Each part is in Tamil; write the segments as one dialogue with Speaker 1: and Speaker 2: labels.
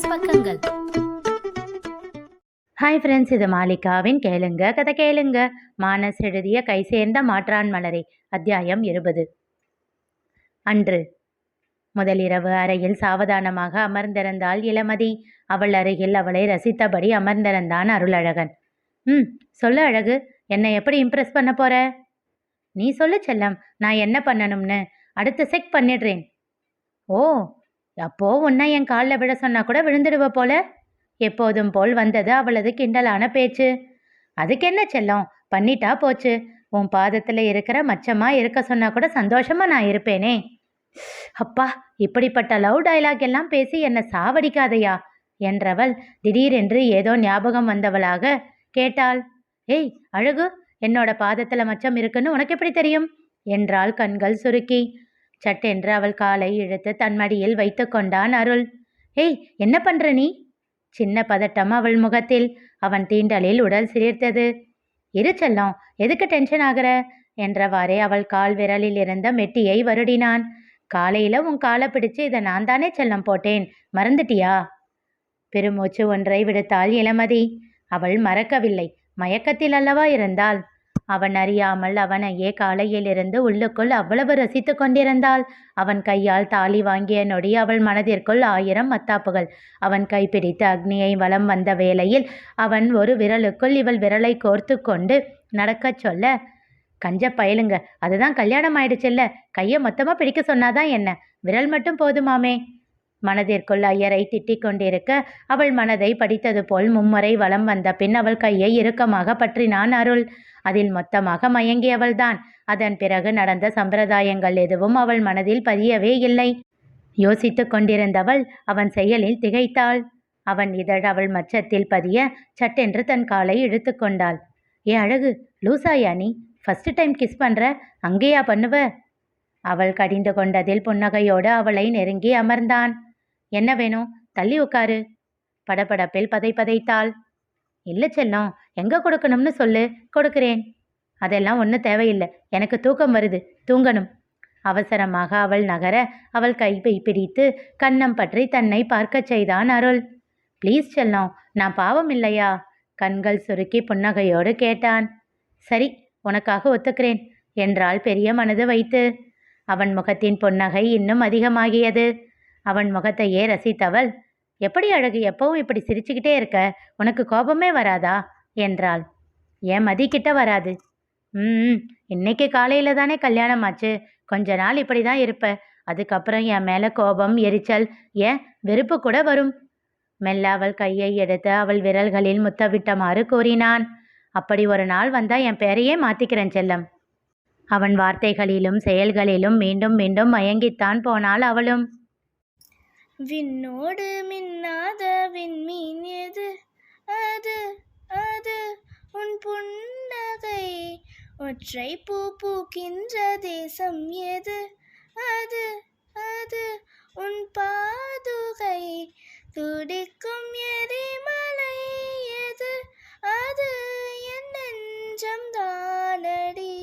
Speaker 1: மானஸ் பக்கங்கள்.
Speaker 2: ஹாய் ஃப்ரெண்ட்ஸ் இது மாலிகாவின் கேளுங்க கதை கேளுங்க. மானஸ் எழுதிய கை சேர்ந்த மாற்றான் மலரை அத்தியாயம் இருபது. அன்று முதலிரவு அறையில் சாவதானமாக அமர்ந்திருந்தாள் இளமதி. அவள் அருகில் அவளை ரசித்தபடி அமர்ந்திருந்தான் அருளழகன். ம் சொல்லு அழகு என்னை எப்படி இம்ப்ரெஸ் பண்ண போற? நீ சொல்லு செல்லம் நான் என்ன பண்ணணும்னு அடுத்து செக் பண்ணிடுறேன். ஓ அப்போ உன்னை என் காலில் விழ சொன்னா கூட விழுந்துடுவ போல. எப்போதும் போல் வந்தது அவளது கிண்டலான பேச்சு. அதுக்கு என்ன செல்லம்? பண்ணிட்டா போச்சு. உன் பாதத்தில் இருக்கிற மச்சமா இருக்க சொன்னா கூட சந்தோஷமா நான் இருப்பேனே. அப்பா இப்படிப்பட்ட லவ் டைலாக் எல்லாம் பேசி என்னை சாவடிக்காதையா? என்றவள் திடீரென்று ஏதோ ஞாபகம் வந்தவளாக கேட்டாள். ஏய் அழகு என்னோட பாதத்தில் மச்சம் இருக்குன்னு உனக்கு எப்படி தெரியும்? என்றாள் கண்கள் சுருக்கி. சட்டென்று அவள் காலை இழுத்து தன் மடியில் வைத்து கொண்டான் அருள். ஏய் என்ன பண்ற நீ? சின்ன பதட்டம் அவள் முகத்தில். அவன் தீண்டலில் உடல் சிலிர்த்தது. இரு செல்லம் எதுக்கு டென்ஷன் ஆகுற? என்றவாறே அவள் கால் விரலில் இருந்த மெட்டியை வருடினான். காலையில உன் காலை பிடிச்சு இதை நான் தானே செல்லம் போட்டேன் மறந்துட்டியா? பெருமூச்சு ஒன்றை விடுத்தாள் இளமதி. அவள் மறக்கவில்லை மயக்கத்தில் அல்லவா இருந்தாள்? அவன் அறியாமல் அவனையே காலையிலிருந்து உள்ளுக்குள் அவ்வளவு ரசித்து கொண்டிருந்தாள். அவன் கையால் தாலி வாங்கிய நொடி அவள் மனதிற்குள் ஆயிரம் மத்தாப்புகள். அவன் கைப்பிடித்து அக்னியை வலம் வந்த வேளையில் அவன் ஒரு விரலுக்குள் இவள் விரலை கோர்த்து கொண்டு நடக்கச் சொல்ல கஞ்ச பயலுங்க அதுதான் கல்யாணம் ஆயிடுச்சுல்ல கையை மொத்தமாக பிடிக்க சொன்னாதான் என்ன? விரல் மட்டும் போதுமாமே. மனதிற்குள் ஐயரை திட்டிக் கொண்டிருக்க அவள் மனதை படித்தது போல் மும்முறை வலம் வந்த பின் அவள் கையை இறுக்கமாக பற்றினான் அருள். அதில் மொத்தமாக மயங்கியவள்தான். அதன் பிறகு நடந்த சம்பிரதாயங்கள் எதுவும் அவள் மனதில் பதியவே இல்லை. யோசித்து கொண்டிருந்தவள் அவன் செயலில் திகைத்தாள். அவன் இதழ் அவள் மச்சத்தில் பதிய சட்டென்று தன் காலை இழுத்து கொண்டாள். ஏ அழகு லூசாயா நீ? ஃபர்ஸ்ட் டைம் கிஸ் பண்ற? அங்கேயா பண்ணுவ? அவள் கடிந்து கொண்டதில் புன்னகையோடு அவளை நெருங்கி அமர்ந்தான். என்ன வேணும்? தள்ளி உட்காரு. படபடப்பில் பதை பதைத்தாள். இல்லை செல்லம் எங்கே கொடுக்கணும்னு சொல்லு. கொடுக்கிறேன். அதெல்லாம் ஒன்றும் தேவையில்லை. எனக்கு தூக்கம் வருது. தூங்கணும். அவசரமாக அவள் நகர அவள் கைப்பை பிடித்து கண்ணம் பற்றி தன்னை பார்க்கச் செய்தான் அருள். ப்ளீஸ் செல்லம் நான் பாவம் இல்லையா? கண்கள் சுருக்கி புன்னகையோடு கேட்டான். சரி உனக்காக ஒத்துக்கிறேன் என்றாள் பெரிய மனது வைத்து. அவன் முகத்தின் புன்னகை இன்னும் அதிகமாகியது. அவன் முகத்தையே ரசித்தவள் எப்படி அழகு? எப்பவும் இப்படி சிரிச்சுக்கிட்டே இருக்க? உனக்கு கோபமே வராதா? என்றாள். ஏன் மதிக்கிட்ட வராது. ம் இன்னைக்கு காலையில் தானே கல்யாணம் ஆச்சு. கொஞ்ச நாள் இப்படி தான் இருப்ப. அதுக்கப்புறம் என் மேலே கோபம் எரிச்சல் ஏன் வெறுப்பு கூட வரும். மெல்ல அவள் கையை எடுத்து அவள் விரல்களில் முத்தவிட்டமாறு கூறினான். அப்படி ஒரு நாள் வந்தா என் பேரையே மாத்திக்கிறேன் செல்லம். அவன் வார்த்தைகளிலும் செயல்களிலும் மீண்டும் மீண்டும் மயங்கித்தான் போனாள் அவளும்.
Speaker 3: விண்ணோடு மின்னாத விண்மீன் எது? அது அது உன் புன்னகை. ஒற்றை பூ பூக்கின்ற தேசம் எது? அது அது உன் பாதுகை. துடிக்கும் எரிமலை எது? அது என் நெஞ்சம் தானடி.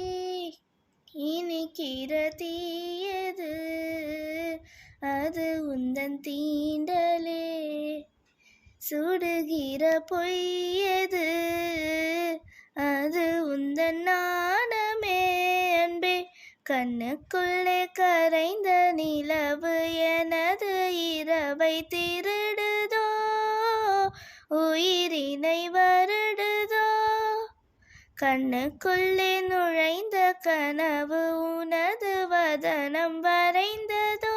Speaker 3: இனிக்கிற உந்தன் தீண்டலே சுடுகிற பொய்யது அது உந்தன் நாணமே அன்பே. கண்ணுக்குள்ளே கரைந்த நிலவு எனது இரவை திருடுதோ? உயிரினை வருடுதோ? கண்ணுக்குள்ளே நுழைந்த கனவு உனது வதனம் வரைந்ததோ?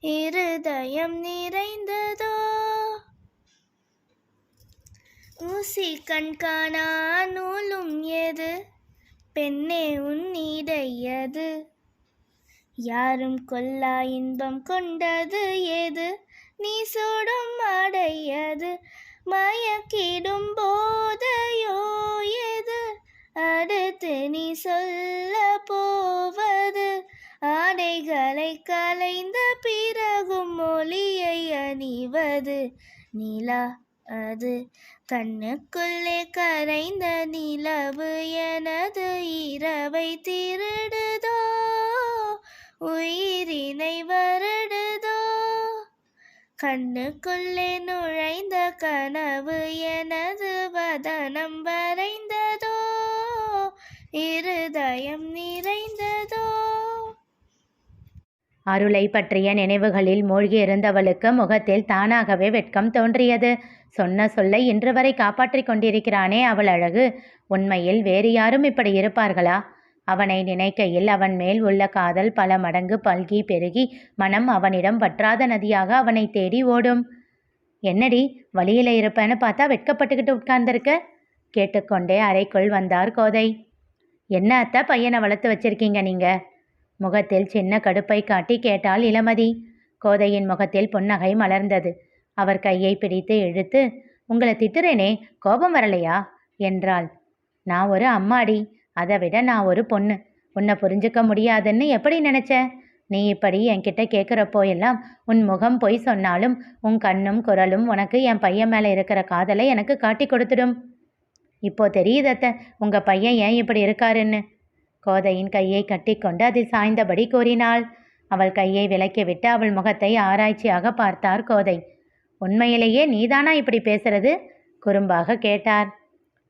Speaker 3: இருதயம் நிறைந்ததோ? ஊசி கண்காணா நூலும் எது? பெண்ணே உன்னிடையது யாரும் கொல்லா இன்பம் கொண்டது எது? நீ சுடும் அடையது மயக்கிடும் போதையோ எது? அடுத்து நீ சொல்ல போவது ஆடைகளை கலைந்த பிறகும் மொழியை அணிவது நிலா அது. கண்ணுக்குள்ளே கரைந்த நிலவு எனது இரவை திருடுதோ? உயிரினை வருடுதோ? கண்ணுக்குள்ளே நுழைந்த கனவு எனது வதனம் வரைந்ததோ? இருதயம் நிறை
Speaker 2: அருளை பற்றிய நினைவுகளில் மூழ்கியிருந்தவளுக்கு முகத்தில் தானாகவே வெட்கம் தோன்றியது. சொன்ன சொல்லை இன்று வரை காப்பாற்றிக் கொண்டிருக்கிறானே அவள் அழகு. உண்மையில் வேறு யாரும் இப்படி இருப்பார்களா? அவனை நினைக்கையில் அவன் மேல் உள்ள காதல் பல மடங்கு பல்கி பெருகி மனம் அவனிடம் வற்றாத நதியாக அவனை தேடி ஓடும். என்னடி வழியில இருப்பேன்னு பார்த்தா வெட்கப்பட்டுக்கிட்டு உட்கார்ந்திருக்க கேட்டுக்கொண்டே அறைக்குள் வந்தார் கோதை. என்ன அத்தை பையனை வளர்த்து வச்சிருக்கீங்க நீங்கள் முகத்தில் சின்ன கடுப்பை காட்டி கேட்டாள் இளமதி. கோதையின் முகத்தில் புன்னகை மலர்ந்தது. அவர் கையை பிடித்து இழுத்து உங்களை திட்டுறேனே கோபம் வரலையா? என்றாள். நான் ஒரு அம்மாடி. அதை விட நான் ஒரு பொண்ணு. உன்னை புரிஞ்சுக்க முடியாதுன்னு எப்படி நினைச்ச? நீ இப்படி என்கிட்ட கேட்குறப்போ எல்லாம் உன் முகம் பொய் சொன்னாலும் உன் கண்ணும் குரலும் உனக்கு என் பையன் மேலே இருக்கிற காதலை எனக்கு காட்டி கொடுத்துடும். இப்போ தெரியுதத்த உங்கள் பையன் ஏன் இப்படி இருக்காருன்னு? கோதையின் கையை கட்டிக்கொண்டு அதில் சாய்ந்தபடி கூறினாள். அவள் கையை விலக்கிவிட்டு அவள் முகத்தை ஆராய்ச்சியாக பார்த்தார் கோதை. உண்மையிலேயே நீதானா இப்படி பேசுறது? குறும்பாக கேட்டார்.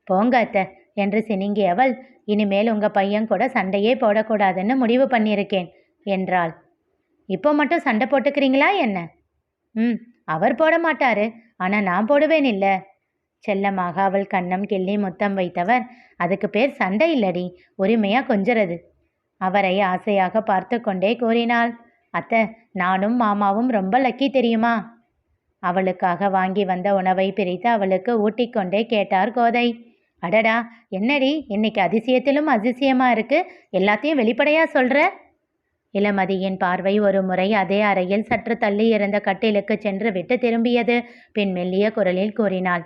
Speaker 2: போங்க அத்தை என்று சினிங்கியவள் இனிமேல் உங்க பையன் கூட சண்டையே போடக்கூடாதுன்னு முடிவு பண்ணியிருக்கேன் என்றாள். இப்போ மட்டும் சண்டை போட்டுக்கிறீங்களா என்ன? ம் அவர் போட மாட்டாரு ஆனால் நான் போடுவேன் இல்லை. செல்லமாக அவள் கண்ணம் கிள்ளி முத்தம் வைத்தவர் அதுக்கு பேர் சண்டை இல்லடி உரிமையா கொஞ்சறது? அவரை ஆசையாக பார்த்து கொண்டே கூறினாள். அத்தை நானும் மாமாவும் ரொம்ப லக்கி தெரியுமா? அவளுக்காக வாங்கி வந்த உணவை பிரித்து அவளுக்கு ஊட்டிக்கொண்டே கேட்டார் கோதை. அடடா என்னடி இன்னைக்கு அதிசயத்திலும் அதிசயமா இருக்கு. எல்லாத்தையும் வெளிப்படையா சொல்ற? இளமதியின் பார்வை ஒரு முறை அதே அறையில் சற்று தள்ளி இருந்த கட்டிலுக்கு சென்று விட்டு திரும்பியது. பின் மெல்லிய குரலில் கூறினாள்.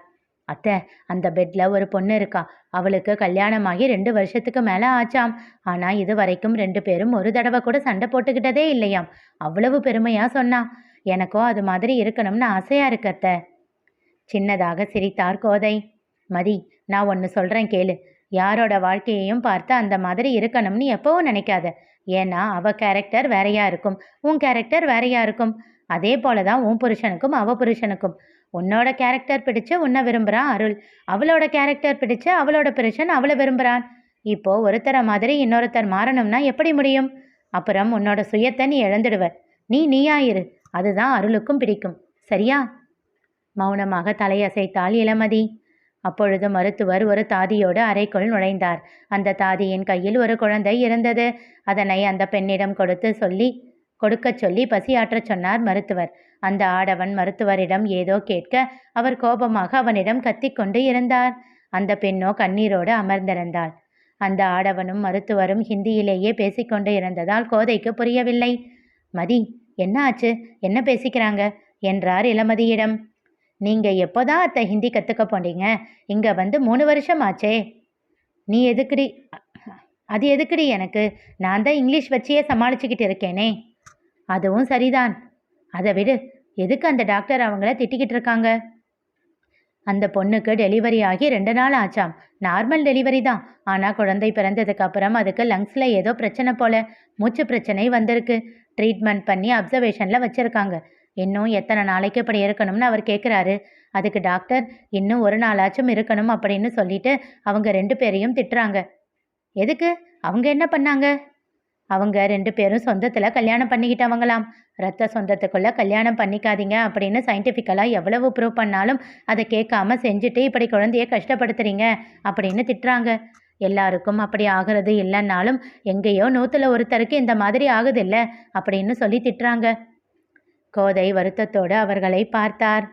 Speaker 2: அத்தை அந்த பெட்ல ஒரு பொண்ணு இருக்கா. அவளுக்கு கல்யாணமாகி ரெண்டு வருஷத்துக்கு மேல ஆச்சாம். ஆனா இது வரைக்கும் ரெண்டு பேரும் ஒரு தடவை கூட சண்டை போட்டுக்கிட்டதே இல்லையாம். அவ்வளவு பெருமையா சொன்னா. எனக்கோ அது மாதிரி இருக்கணும்னு ஆசையா இருக்கு அத்தை. சின்னதாக சிரித்தார் கோதை. மதி நான் ஒன்று சொல்கிறேன் கேளு. யாரோட வாழ்க்கையையும் பார்த்து அந்த மாதிரி இருக்கணும்னு எப்பவும் நினைக்காத. ஏன்னா அவ கேரக்டர் வேறையா இருக்கும். உன் கேரக்டர் வேறையா இருக்கும். அதே போல தான் உன் புருஷனுக்கும் அவ புருஷனுக்கும். உன்னோட கேரக்டர் பிடிச்ச உன்னை விரும்புகிறான் அருள். அவளோட கேரக்டர் பிடிச்ச அவளோட புருஷன் அவளை விரும்புகிறான் இப்போ ஒருத்தரை மாதிரி இன்னொருத்தர் மாறணும்னா எப்படி முடியும்? அப்புறம் உன்னோட சுயத்தை நீ இழந்துடுவ. நீ நீயாயிரு அதுதான் அருளுக்கும் பிடிக்கும். சரியா? மௌனமாக தலையசைத்தாள் இளமதி. அப்பொழுது மருத்துவர் ஒரு தாதியோடு அறைக்குள் நுழைந்தார். அந்த தாதியின் கையில் ஒரு குழந்தை இருந்தது. அதனை அந்த பெண்ணிடம் கொடுத்து சொல்லி கொடுக்கச் சொல்லி பசியாற்றச் சொன்னார் மருத்துவர். அந்த ஆடவன் மருத்துவரிடம் ஏதோ கேட்க அவர் கோபமாக அவனிடம் கத்திக்கொண்டு இருந்தார். அந்த பெண்ணோ கண்ணீரோடு அமர்ந்திருந்தாள். அந்த ஆடவனும் மருத்துவரும் ஹிந்தியிலேயே பேசிக்கொண்டு இருந்ததால் கோதைக்கு புரியவில்லை. மதி என்ன ஆச்சு? என்ன பேசிக்கிறாங்க? என்றார் இளமதியிடம். நீங்க எப்போதான் அத்தை ஹிந்தி கற்றுக்க போனீங்க? இங்க வந்து மூணு வருஷம் ஆச்சே. நீ எதுக்குடி? அது எதுக்குடி எனக்கு? நான் தான் இங்கிலீஷ் வச்சியே சமாளிச்சுக்கிட்டு இருக்கேனே. அதுவும் சரிதான். அதை விடு. எதுக்கு அந்த டாக்டர் அவங்கள திட்டிக்கிட்டு இருக்காங்க? அந்த பொண்ணுக்கு டெலிவரி ஆகி ரெண்டு நாள் ஆச்சாம். நார்மல் டெலிவரி தான். ஆனால் குழந்தை பிறந்ததுக்கு அப்புறம் அதுக்கு லங்ஸில் ஏதோ பிரச்சனை போல. மூச்சு பிரச்சனை வந்திருக்கு. ட்ரீட்மெண்ட் பண்ணி அப்சர்வேஷனில் வச்சுருக்காங்க. இன்னும் எத்தனை நாளைக்கு இப்படி இருக்கணும்னு அவர் கேட்குறாரு அதுக்கு டாக்டர் இன்னும் ஒரு நாளாச்சும் இருக்கணும் அப்படின்னு சொல்லிட்டு அவங்க ரெண்டு பேரையும் திட்டுறாங்க. எதுக்கு? அவங்க என்ன பண்ணாங்க? அவங்க ரெண்டு பேரும் சொந்தத்தில் கல்யாணம் பண்ணிக்கிட்டவங்களாம் ரத்த சொந்தத்துக்குள்ளே கல்யாணம் பண்ணிக்காதீங்க அப்படின்னு சயின்டிஃபிக்கலாக எவ்வளவு ப்ரூவ் பண்ணாலும் அதை கேட்காம செஞ்சுட்டு இப்படி குழந்தைய கஷ்டப்படுத்துறீங்க அப்படின்னு திட்டுறாங்க. எல்லாருக்கும் அப்படி ஆகிறது இல்லைன்னாலும் எங்கேயோ நூற்றுல ஒருத்தருக்கு இந்த மாதிரி ஆகுது இல்லை அப்படின்னு சொல்லி திட்டுறாங்க. கோதை வருத்தத்தோடு அவர்களை பார்த்தார்.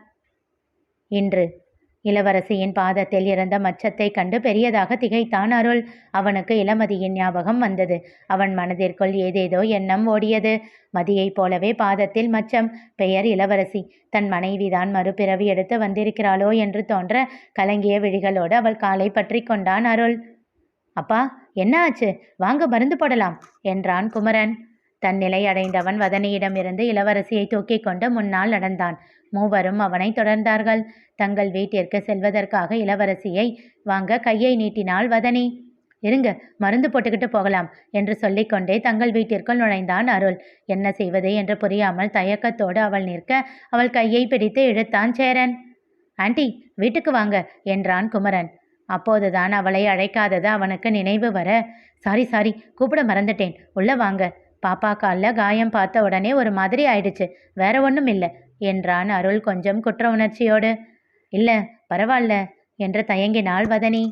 Speaker 2: இன்று இளவரசியின் பாதத்தில் இருந்த மச்சத்தை கண்டு பெரியதாக திகைத்தான் அருள். அவனுக்கு இளமதியின் ஞாபகம் வந்தது. அவன் மனதிற்குள் ஏதேதோ எண்ணம் ஓடியது. மதியைப் போலவே பாதத்தில் மச்சம். பெயர் இளவரசி. தன் மனைவிதான் மறுபிறவி எடுத்து வந்திருக்கிறாளோ என்று தோன்ற கலங்கிய விழிகளோடு அவள் காலை பற்றி கொண்டான் அருள். அப்பா என்ன ஆச்சு? வாங்க மருந்து போடலாம் என்றான் குமரன். தன் நிலை அடைந்தவன் வதனியிடமிருந்து இளவரசியை தூக்கிக் கொண்டு முன்னால் நடந்தான். மூவரும் அவனை தொடர்ந்தார்கள். தங்கள் வீட்டிற்கு செல்வதற்காக இளவரசியை வாங்க கையை நீட்டினாள் வதனி. இருங்க மருந்து போட்டுக்கிட்டு போகலாம் என்று சொல்லிக்கொண்டே தங்கள் வீட்டிற்குள் நுழைந்தான் அருள். என்ன செய்வது என்று புரியாமல் தயக்கத்தோடு அவள் நிற்க அவள் கையை பிடித்து இழுத்தான் சேரன். ஆண்டி வீட்டுக்கு வாங்க என்றான் குமரன். அப்போதுதான் அவளை அழைக்காதது அவனுக்கு நினைவு வர சாரி சாரி கூப்பிட மறந்துட்டேன். உள்ள வாங்க. பாப்பா காலில் காயம் பார்த்த உடனே ஒரு மாதிரி ஆயிடுச்சு. வேற ஒன்றும் இல்லை. என்றான் அருள் கொஞ்சம் குற்ற உணர்ச்சியோடு. இல்லை பரவாயில்ல என்று தயங்கினாள் வதனி.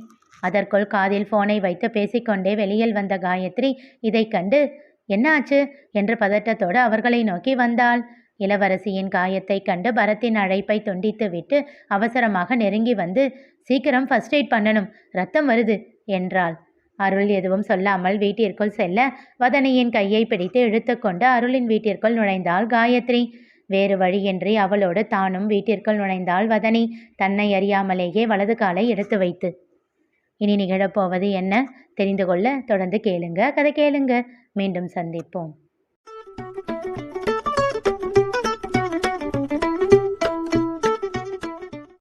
Speaker 2: அதற்குள் காதில் போனை வைத்து பேசிக்கொண்டே வெளியில் வந்த காயத்ரி இதை கண்டு என்ன ஆச்சு என்று பதட்டத்தோடு அவர்களை நோக்கி வந்தாள். இளவரசியின் காயத்தை கண்டு பரத்தின் அழைப்பை துண்டித்து விட்டு அவசரமாக நெருங்கி வந்து சீக்கிரம் ஃபர்ஸ்ட் எய்ட் பண்ணணும் ரத்தம் வருது என்றாள். அருள் எதுவும் சொல்லாமல் வீட்டிற்குள் செல்ல வதனியின் கையை பிடித்து இழுத்துக்கொண்டு அருளின் வீட்டிற்குள் நுழைந்தாள் காயத்ரி. வேறு வழியின்றி அவளோடு தானும் வீட்டிற்குள் நுழைந்தாள் வதனி தன்னை அறியாமலேயே வலது காலை எடுத்து வைத்து. இனி நிகழப்போவது என்ன? தெரிந்து கொள்ள தொடர்ந்து கேளுங்க. கதை கேளுங்க. மீண்டும் சந்திப்போம்.